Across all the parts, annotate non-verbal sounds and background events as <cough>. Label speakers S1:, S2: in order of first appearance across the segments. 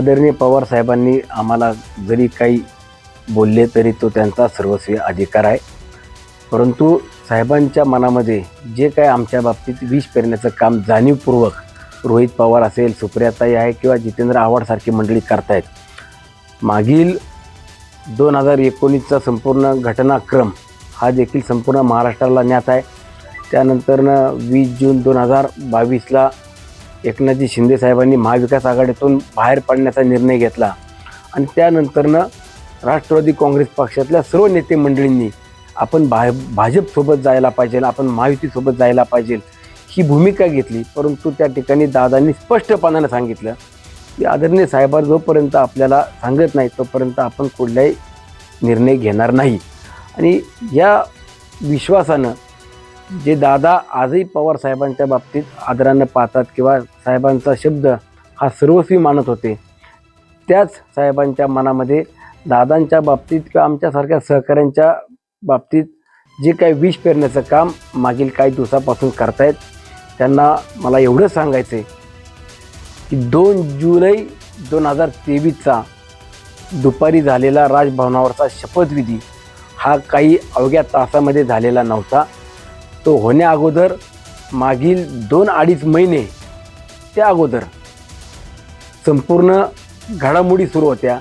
S1: आदरणीय पवार साहेबांनी आम्हाला जरी काही बोलले तरी तो त्यांचा सर्वस्वी अधिकार आहे. परंतु साहेबांच्या मनामध्ये जे काय आमच्या बाबतीत विष पेरण्याचं काम जाणीवपूर्वक रोहित पवार असेल सुप्रियाताई आहे किंवा जितेंद्र आव्हाडसारखी मंडळी करतायत. मागील दोन हजार एकोणीसचा संपूर्ण घटनाक्रम हा देखील संपूर्ण महाराष्ट्राला ज्ञात आहे. त्यानंतरनं वीस जून दोन हजार बावीसला एकनाथजी शिंदे साहेबांनी महाविकास आघाडीतून बाहेर पडण्याचा निर्णय घेतला. आणि त्यानंतरनं राष्ट्रवादी काँग्रेस पक्षातल्या सर्व नेते मंडळींनी आपण भा भाजपसोबत जायला पाहिजे आपण महायुतीसोबत जायला पाहिजे ही भूमिका घेतली. परंतु त्या ठिकाणी दादांनी स्पष्टपणाने सांगितलं की आदरणीय साहेबा जोपर्यंत आपल्याला सांगत नाही तोपर्यंत आपण कुठलाही निर्णय घेणार नाही. आणि या विश्वासानं जे दादा आजही पवार साहेबांच्या बाबतीत आदरानं पाहतात किंवा साहेबांचा शब्द हा सर्वस्वी मानत होते त्याच साहेबांच्या मनामध्ये दादांच्या बाबतीत किंवा आमच्यासारख्या सहकाऱ्यांच्या बाबतीत जे काही विष पेरण्याचं काम मागील काही दिवसापासून करतायत त्यांना मला एवढं सांगायचं आहे की दोन जुलै दोन हजार तेवीसचा दुपारी झालेला राजभवनावरचा शपथविधी हा काही अवघ्या तासामध्ये झालेला नव्हता. तो होण्या अगोदर मागील दोन अडीच महिने त्या अगोदर संपूर्ण घडामोडी सुरू होत्या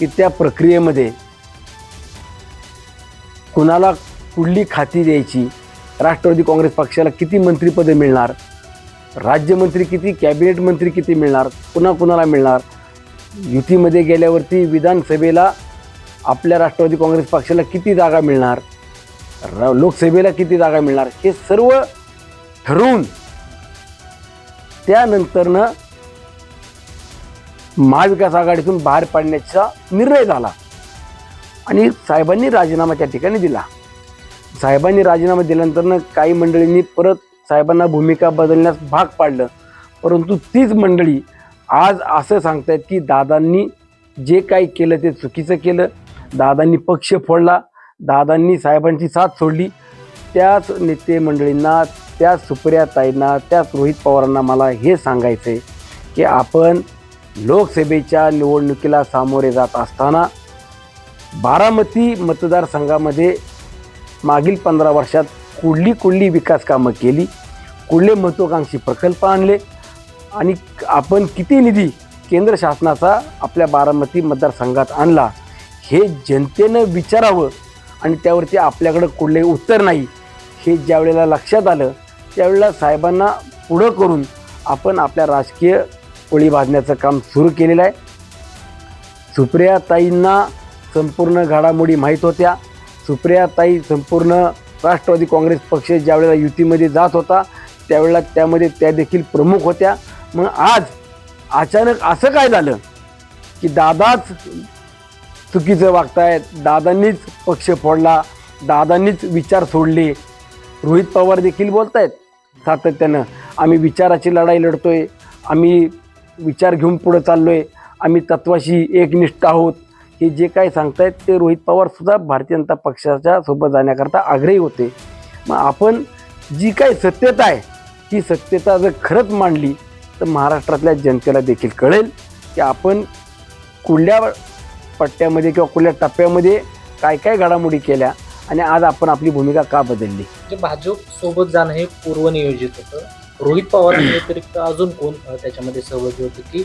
S1: की त्या प्रक्रियेमध्ये कुणाला कुठली खाती द्यायची राष्ट्रवादी काँग्रेस पक्षाला किती मंत्रिपदे मिळणार राज्यमंत्री किती कॅबिनेट मंत्री किती मिळणार पुन्हा कुणाला मिळणार युतीमध्ये गेल्यावरती विधानसभेला आपल्या राष्ट्रवादी काँग्रेस पक्षाला किती जागा मिळणार र लोकसभेला किती जागा मिळणार हे सर्व ठरवून त्यानंतरनं महाविकास आघाडीतून बाहेर पाडण्याचा निर्णय झाला. आणि साहेबांनी राजीनामा त्या ठिकाणी दिला. साहेबांनी राजीनामा दिल्यानंतरनं काही मंडळींनी परत साहेबांना भूमिका बदलण्यास भाग पाडलं. परंतु तीच मंडळी आज असं सांगतायत की दादांनी जे काही केलं ते चुकीचं केलं. दादांनी पक्ष फोडला. दादांनी साहेबांची साथ सोडली. त्याच नेते मंडळींना त्याच सुप्रियाताईंना त्याच रोहित पवारांना मला हे सांगायचं आहे की आपण लोकसभेच्या निवडणुकीला सामोरे जात असताना बारामती मतदारसंघामध्ये मागील पंधरा वर्षात कुठली कुठली विकास कामं केली कुठले महत्त्वाकांक्षी प्रकल्प आणले आणि आपण किती निधी केंद्र शासनाचा आपल्या बारामती मतदारसंघात आणला हे जनतेनं विचारावं. आणि त्यावरती आपल्याकडं कुठलंही उत्तर नाही. हे ज्या वेळेला लक्षात आलं त्यावेळेला साहेबांना पुढं करून आपण आपल्या राजकीय ओळी बांधण्याचं काम सुरू केलेलं आहे. सुप्रियाताईंना संपूर्ण घडामोडी माहीत होत्या. सुप्रियाताई संपूर्ण राष्ट्रवादी काँग्रेस पक्ष ज्यावेळेला युतीमध्ये जात होता त्यावेळेला त्यामध्ये त्या देखील प्रमुख होत्या. मग आज अचानक असं काय झालं की दादाच चुकीचं वागतायत. दादांनीच पक्ष फोडला. दादांनीच विचार सोडले. रोहित पवार देखील बोलत आहेत सातत्यानं. आम्ही विचाराची लढाई लढतोय. आम्ही विचार घेऊन पुढं चाललो आहे आम्ही तत्वाशी एकनिष्ठ आहोत. हे जे काही सांगतायत ते रोहित पवारसुद्धा भारतीय जनता पक्षाच्या सोबत जाण्याकरता आग्रही होते. मग आपण जी काही सत्यता आहे ती सत्यता जर खरंच मांडली तर महाराष्ट्रातल्या जनतेला देखील कळेल की आपण कुठल्या पट्ट्यामध्ये किंवा कुठल्या टप्प्यामध्ये काय काय घडामोडी केल्या आणि आज आपण आपली भूमिका का बदलली?
S2: म्हणजे भाजप सोबत जाणं हे पूर्वनियोजित होतं. रोहित पवार <clears throat> व्यतिरिक्त अजून कोण त्याच्यामध्ये सहभागी होते की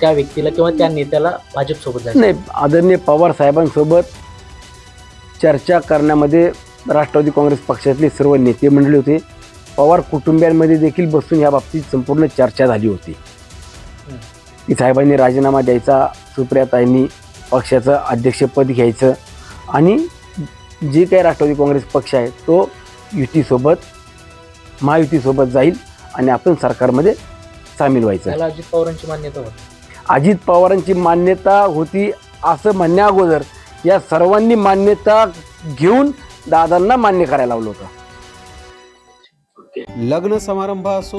S2: त्या व्यक्तीला किंवा त्या नेत्याला भाजप सोबत
S1: नाही आदरणीय पवार साहेबांसोबत चर्चा करण्यामध्ये राष्ट्रवादी काँग्रेस पक्षातले सर्व नेते मंडळी होते. पवार कुटुंबियांमध्ये देखील बसून या बाबतीत संपूर्ण चर्चा झाली होती. की साहेबांनी राजीनामा द्यायचा सुप्रियाताईंनी पक्षाचं अध्यक्षपद घ्यायचं आणि जे काही राष्ट्रवादी काँग्रेस पक्ष आहे तो युतीसोबत महायुतीसोबत जाईल आणि आपण सरकारमध्ये सामील व्हायचं.
S2: त्याला अजित पवारांची मान्यता होती.
S1: अजित पवारांची मान्यता होती असं म्हणण्या अगोदर या सर्वांनी मान्यता घेऊन दादांना मान्य करायला लावलं होतं.
S3: लग्न समारंभ असो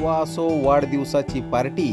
S3: वा असो वाढदिवसाची पार्टी